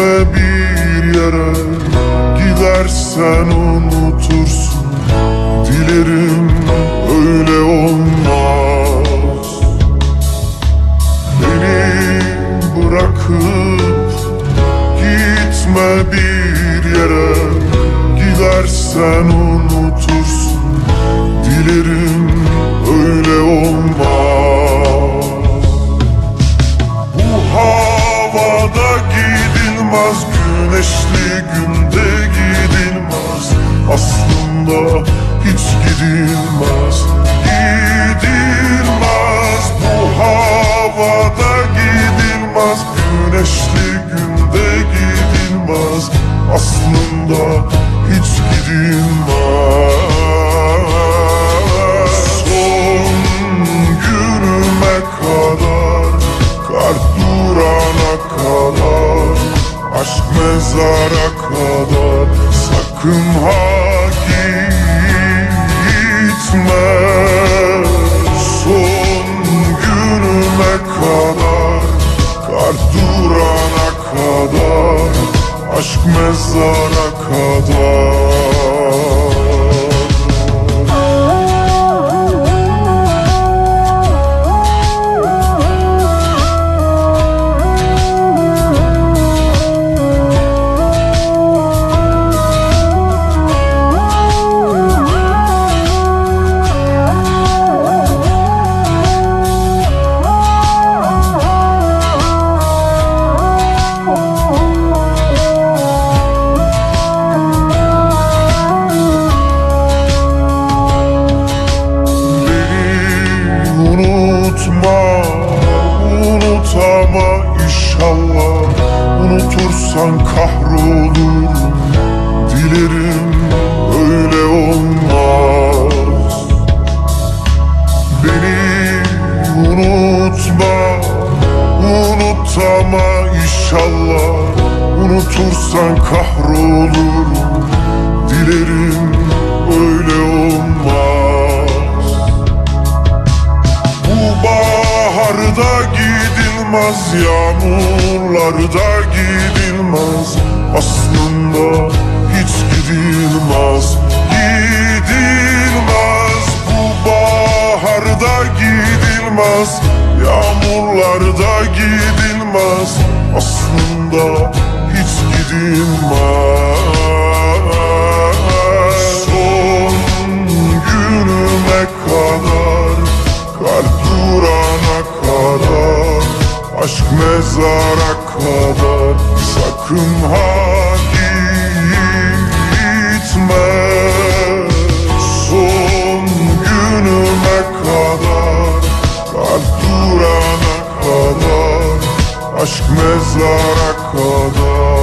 never be gidilmez Güneşli günde gidilmez. Aslında hiç gidilmez. Gidilmez. Bu havada gidilmez. Güneşli günde gidilmez. Aslında hiç gidilmez. Sakın ha gitme Son günüme kadar Kalp durana kadar Aşk mezara kadar inşallah. Unutursan kahrolurum, dilerim öyle olmaz. Beni unutma, unut ama inşallah. Unutursan kahrolurum, dilerim öyle olmaz. Bu baharda gidilmez Yağmurlarda gidilmez. Aslında hiç gidilmez. Gidilmez. Bu baharda gidilmez. Yağmurlarda gidilmez. Aslında hiç gidilmez Sakın ha gitme Son günüme kadar Kalp durana kadar Aşk mezara kadar